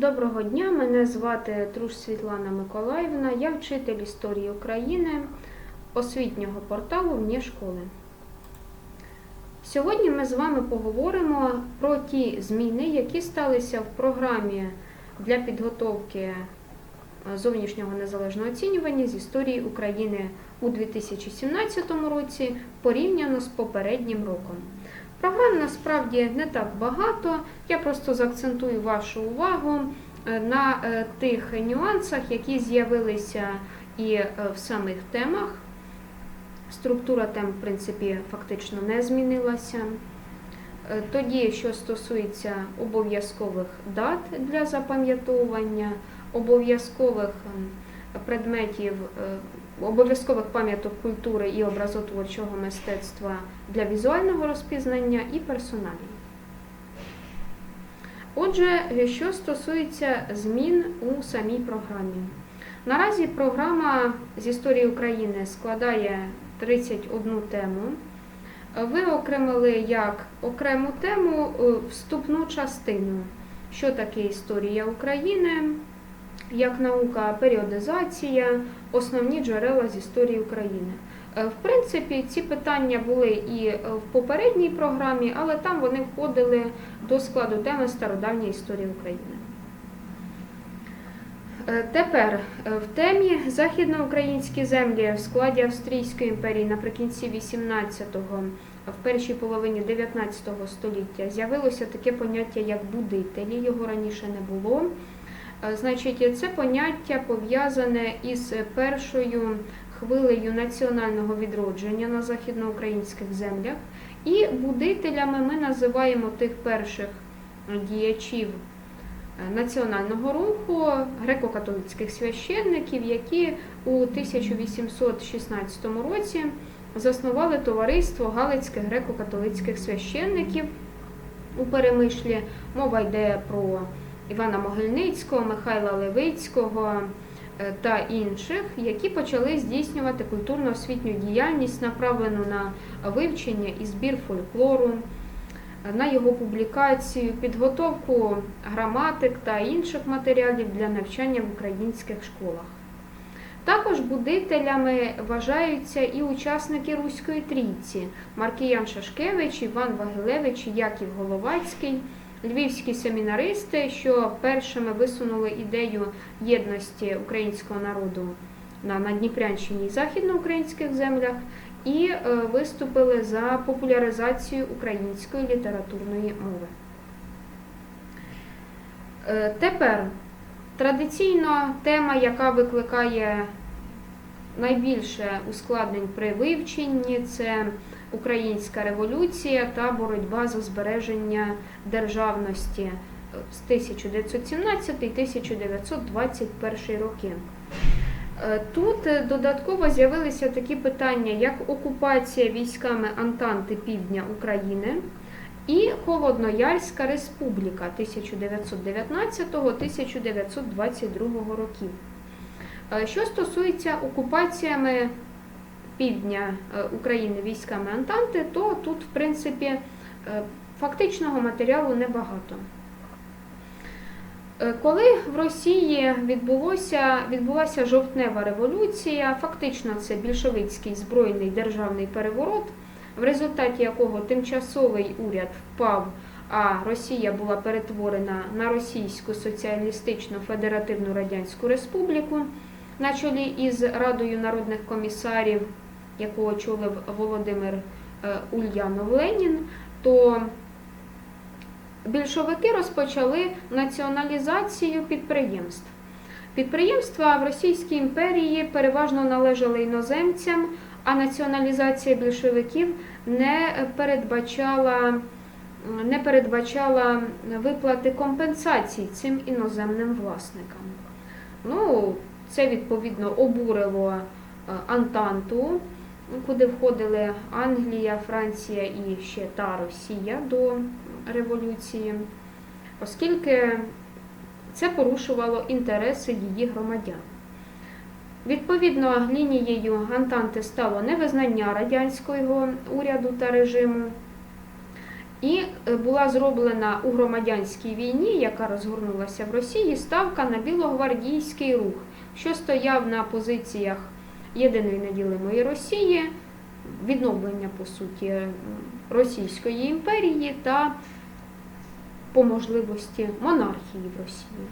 Доброго дня, мене звати Труш Світлана Миколаївна, я вчитель історії України освітнього порталу «Вне школи. Сьогодні ми з вами поговоримо про ті зміни, які сталися в програмі для підготовки е, зовнішнього незалежного оцінювання з історії України у 2017 році порівняно з попереднім роком. Програм насправді не так багато. Я просто заакцентую вашу увагу е, на е, тих нюансах, які з'явилися і е, в самих темах. Структура тем, в принципі, фактично не змінилася. Тоді, що стосується обов'язкових дат для запам'ятовування, обов'язкових предметів, обов'язкових пам'яток культури і образотворчого мистецтва для візуального розпізнання і персоналії. Отже, що стосується змін у самій програмі. Наразі програма з історії України складає 31 тему. Ви окремили як окрему тему е, вступну частину, що таке історія України, як наука, періодизація, основні джерела з історії України. Е, В принципі, ці питання були і е, в попередній програмі, але там вони входили до складу теми Стародавня історія України. Е, Тепер в темі західноукраїнські землі в складі Австрійської імперії наприкінці 18-го, в першій половині 19 століття з'явилося таке поняття як будителі, його раніше не було. Значить, це поняття пов'язане із першою хвилею національного відродження на західноукраїнських землях. І будителями ми називаємо тих перших діячів е, національного руху греко-католицьких священників, які у 1816 році заснували товариство Галицьких греко-католицьких священників у Перемишлі. Мова йде про Івана Могильницького, Михайла Левицького е, та інших, які почали здійснювати культурно-освітню діяльність, направлену на вивчення і збір фольклору, е, на його публікацію, підготовку граматик та інших матеріалів для навчання в українських школах. Також будителями вважаються і учасники Руської трійці Маркіян Шашкевич, Іван Вагилевич, Яків Головацький, львівські семінаристи, що першими висунули ідею єдності українського народу на Надніпрянщині і західноукраїнських землях, і е, виступили за популяризацію української літературної мови. Е, Тепер традиційно тема, яка викликає найбільше ускладнень при вивченні, це Українська революція та боротьба за збереження державності е, з 1917 і 1921 роки. Е, Тут е, додатково з'явилися такі питання, як окупація військами Антанти Півдня України і Холодноярська республіка 1919-1922 років. Що стосується окупаціями півдня е, України військами Антанти, то тут, в принципі, е, фактичного матеріалу небагато. Е, Коли в Росії відбулося, відбулася жовтнева революція, фактично це більшовицький збройний державний переворот, в результаті якого тимчасовий уряд впав, а Росія була перетворена на Російську соціалістичну федеративну радянську республіку на чолі із Радою народних комісарів, яку очолив Володимир е, Ульянов Ленін, то більшовики розпочали націоналізацію підприємств. Підприємства в Російській імперії переважно належали іноземцям, а націоналізація більшовиків не передбачала, не передбачала виплати компенсацій цим іноземним власникам. Ну, це відповідно обурило е, Антанту, куди входили Англія, Франція і ще та Росія до революції, оскільки це порушувало інтереси її громадян. Відповідно, лінією Антанти стало невизнання радянського уряду та режиму І е, була зроблена у громадянській війні, яка розгорнулася в Росії, ставка на білогвардійський рух, що стояв на позиціях єдиної неділимої Росії, відновлення по суті Російської імперії та по можливості монархії в Росії.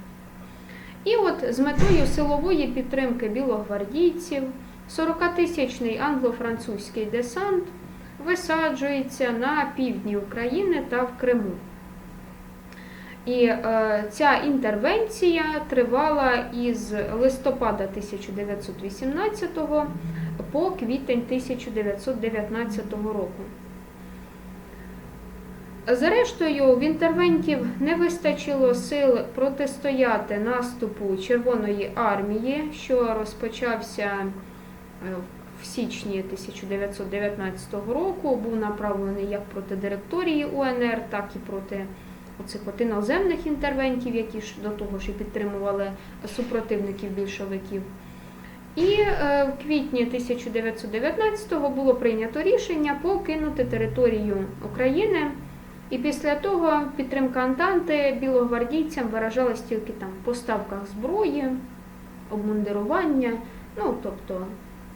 І от з метою силової підтримки білогвардійців 40-тисячний англо-французький десант висаджується на півдні України та в Криму. І е, ця інтервенція тривала із листопада 1918 по квітень 1919 року. Зрештою, в інтервентів не вистачило сил протистояти наступу Червоної армії, що розпочався е, в січні 1919 року, був направлений як проти директорії УНР, так і проти оцих от іноземних інтервентів, які ж до того ж і підтримували супротивників більшовиків. І е, в квітні 1919-го було прийнято рішення покинути територію України. І після того підтримка Антанти білогвардійцям виражалась тільки там в поставках зброї, обмундирування, ну тобто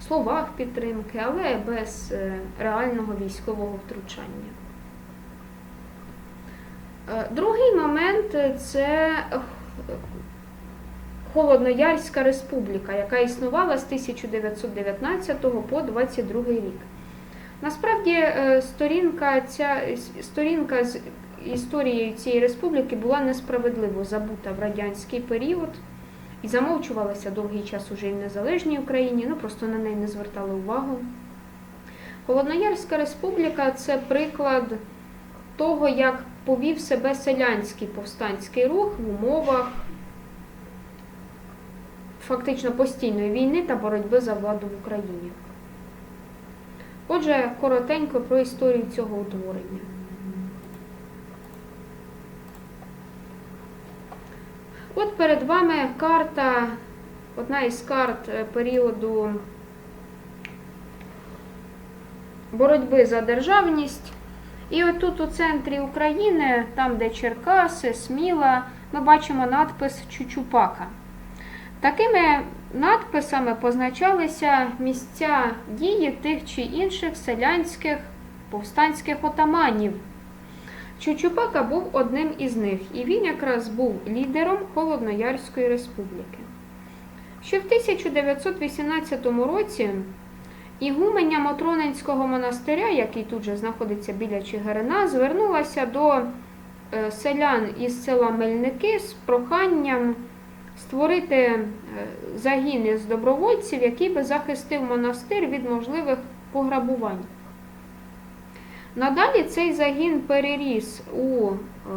словах підтримки, але без е, реального військового втручання. Е, Другий момент е, це е, Холодноярська республіка, яка існувала з 1919 по 22 рік. Насправді сторінка, ця, сторінка з історією цієї республіки була несправедливо забута в радянський період і замовчувалася довгий час уже і в незалежній Україні, ну просто на неї не звертали увагу. Холодноярська республіка це приклад того, як повів себе селянський повстанський рух в умовах фактично постійної війни та боротьби за владу в Україні. Отже, коротенько про історію цього утворення. От перед вами карта, одна із карт е, періоду боротьби за державність. І отут у центрі України, там де Черкаси, Сміла, ми бачимо надпис Чучупака. Такими надписами позначалися місця дії тих чи інших селянських повстанських отаманів. Чучупака був одним із них, і він якраз був лідером Холодноярської республіки. Ще в 1918 році ігуменя Мотронинського монастиря, який тут же знаходиться біля Чигирина, звернулася до е, селян із села Мельники з проханням створити е, загін із добровольців, який би захистив монастир від можливих пограбувань. Надалі цей загін переріс у е,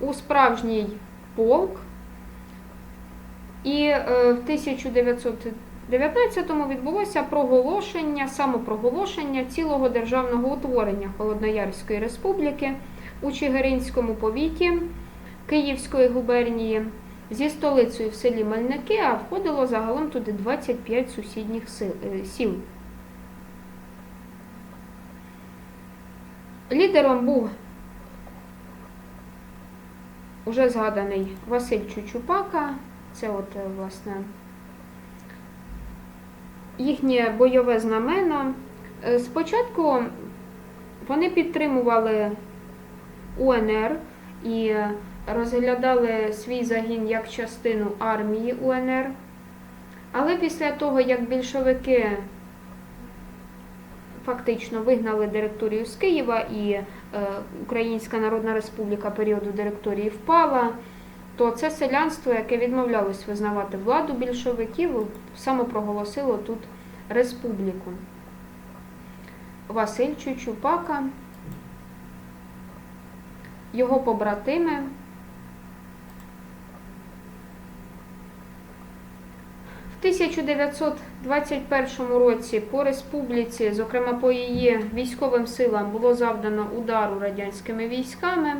у справжній полк, і е, в 1919-му відбулося проголошення, самопроголошення цілого державного утворення Холодноярської республіки у Чигиринському повіті Київської губернії зі столицею в селі Мельники, а входило загалом туди 25 сусідніх е, сіл. Лідером був уже згаданий Василь Чучупака. Це от, е, власне, їхнє бойове знамено. Е, Спочатку вони підтримували УНР і розглядали свій загін як частину армії УНР. Але після того, як більшовики фактично вигнали директорію з Києва і е, Українська Народна Республіка періоду директорії впала, то це селянство, яке відмовлялось визнавати владу більшовиків, самопроголосило тут республіку. Василь Чучупака, його побратими. В 1921 році по республіці, зокрема по її військовим силам, було завдано удару радянськими військами.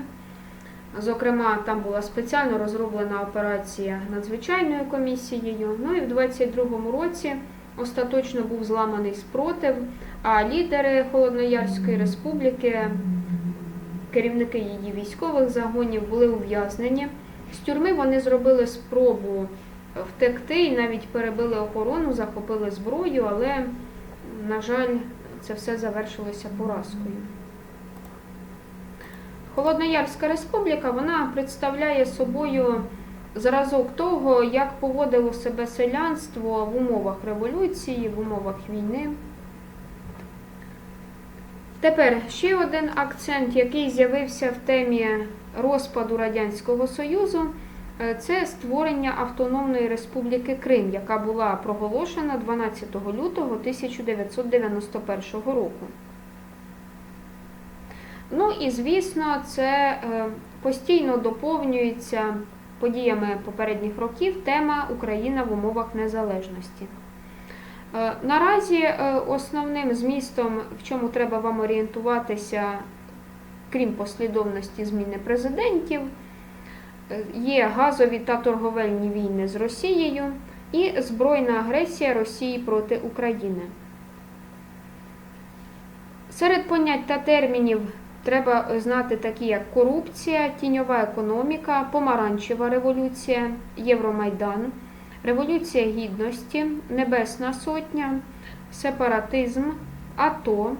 Зокрема, там була спеціально розроблена операція надзвичайною комісією. Ну і в 22-му році остаточно був зламаний спротив, а лідери Холодноярської республіки, керівники її військових загонів були ув'язнені. З тюрми вони зробили спробу втекти і навіть перебили охорону, захопили зброю, але, на жаль, це все завершилося поразкою. Холодноярська республіка вона представляє собою зразок того, як поводило себе селянство в умовах революції, в умовах війни. Тепер ще один акцент, який з'явився в темі розпаду Радянського Союзу, е, це створення Автономної Республіки Крим, яка була проголошена 12 лютого 1991 року. Ну і звісно, це е, постійно доповнюється подіями попередніх років тема Україна в умовах незалежності. Е, Наразі е, основним змістом, в чому треба вам орієнтуватися, крім послідовності зміни президентів, є газові та торговельні війни з Росією і збройна агресія Росії проти України. Серед понять та термінів треба знати такі, як корупція, тіньова економіка, помаранчева революція, Євромайдан, Революція Гідності, Небесна Сотня, сепаратизм, АТО,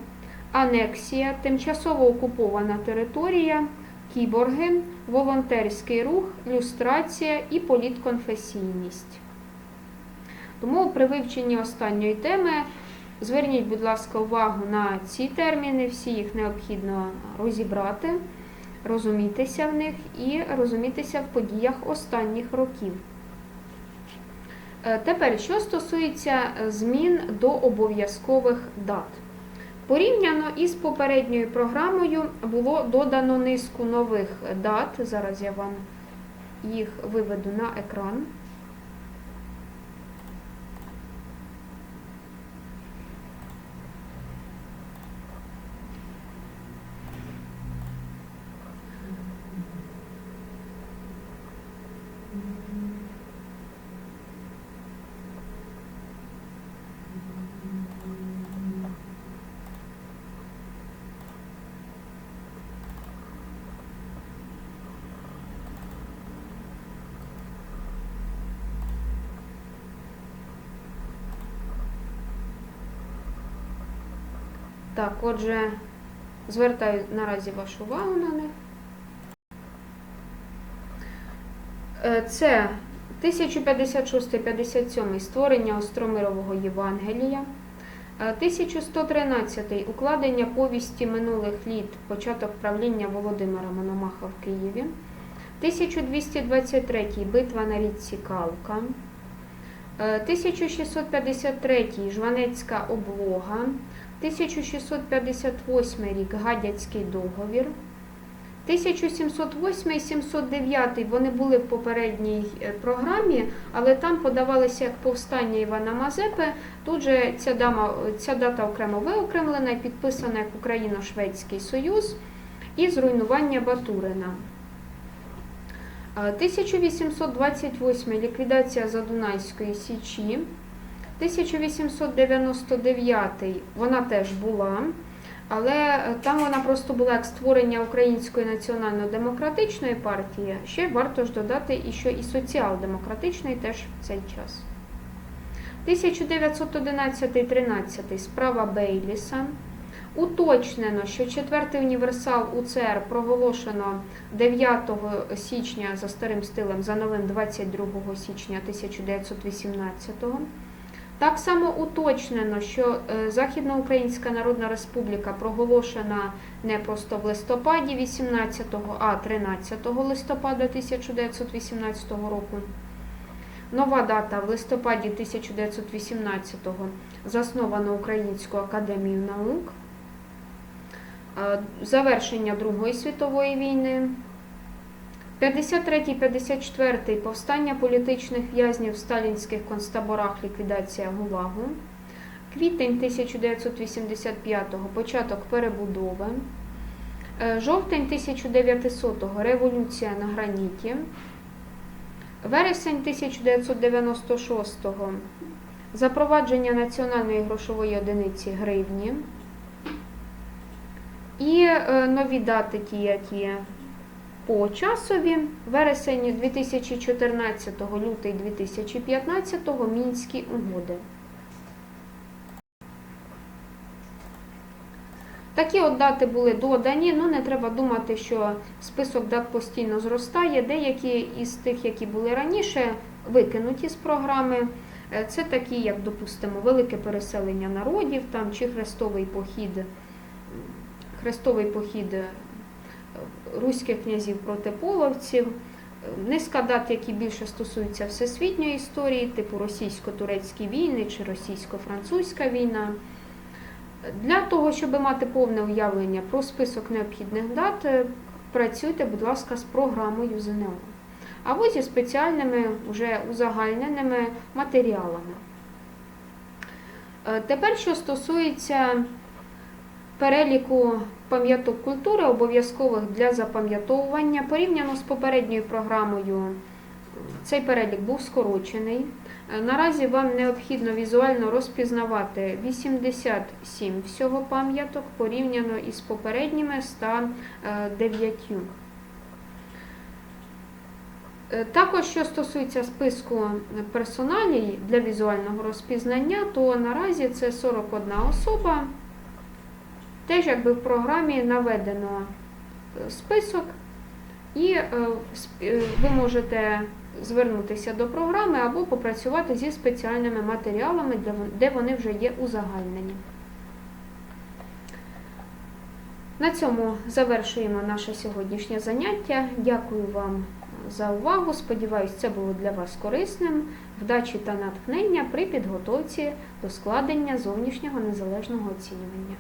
анексія, тимчасово окупована територія, кіборги, волонтерський рух, люстрація і політконфесійність. Тому при вивченні останньої теми зверніть, будь ласка, увагу на ці терміни, всі їх необхідно розібрати, розумітися в них і розумітися в подіях останніх років. Е, Тепер, що стосується змін до обов'язкових дат. Порівняно із попередньою програмою було додано низку нових дат. Зараз я вам їх виведу на екран. Так, отже, звертаю наразі вашу увагу на них. Е, Це 1056-57 створення Остромирового Євангелія. Е, 1113 укладення повісті минулих літ, початок правління Володимира Мономаха в Києві. 1223 битва на річці Калка. Е, 1653 Жванецька облога. 1658 рік Гадяцький договір. 1708 і 709 вони були в попередній е, програмі, але там подавалися як повстання Івана Мазепи. Тут же ця, дама, ця дата окремо виокремлена і підписана як Україно-Шведський Союз і зруйнування Батурина. Е, 1828 ліквідація Задунайської Січі. 1899 вона теж була, але е, там вона просто була як створення Української національно-демократичної партії. Ще варто ж додати, і що і соціал-демократичної теж в цей час. 1911-13 справа Бейліса. Уточнено, що четвертий універсал УЦР проголошено 9 січня за старим стилем, за новим 22 січня 1918 так само уточнено, що е, Західноукраїнська Народна Республіка проголошена не просто в листопаді 18-го, а 13 листопада 1918 року. Нова дата в листопаді 1918-го засновано Українську академію наук. Е, Завершення Другої світової війни. 53-54 повстання політичних в'язнів в сталінських концтаборах, ліквідація ГУЛАГу. Квітень 1985-го початок перебудови. Е, Жовтень 1900-го революція на граніті. Вересень 1996-го запровадження національної грошової одиниці гривні і е, нові дати, ті, які по часові, вересень 2014, лютий 2015, Мінські угоди. Такі от дати були додані, ну не треба думати, що список дат постійно зростає. Деякі із тих, які були раніше, викинуті з програми. Е, Це такі, як, допустимо, велике переселення народів там, чи хрестовий похід, хрестовий похід руських князів проти половців. Низка дат, які більше стосуються всесвітньої історії, типу російсько-турецькі війни чи російсько-французька війна. Для того, щоб мати повне уявлення про список необхідних дат, працюйте, будь ласка, з програмою ЗНО або зі спеціальними вже узагальненими матеріалами. Е, Тепер, що стосується переліку пам'яток культури, обов'язкових для запам'ятовування, порівняно з попередньою програмою, цей перелік був скорочений. Е, Наразі вам необхідно візуально розпізнавати 87 всього пам'яток порівняно із попередніми 109. Е, Також, що стосується списку персоналій для візуального розпізнання, то наразі це 41 особа. Теж якби в програмі наведено е, список, і е, е, ви можете звернутися до програми або попрацювати зі спеціальними матеріалами, де вони вже є узагальнені. На цьому завершуємо наше сьогоднішнє заняття. Дякую вам за увагу. Сподіваюсь, це було для вас корисним. Вдачі та натхнення при підготовці до складення зовнішнього незалежного оцінювання.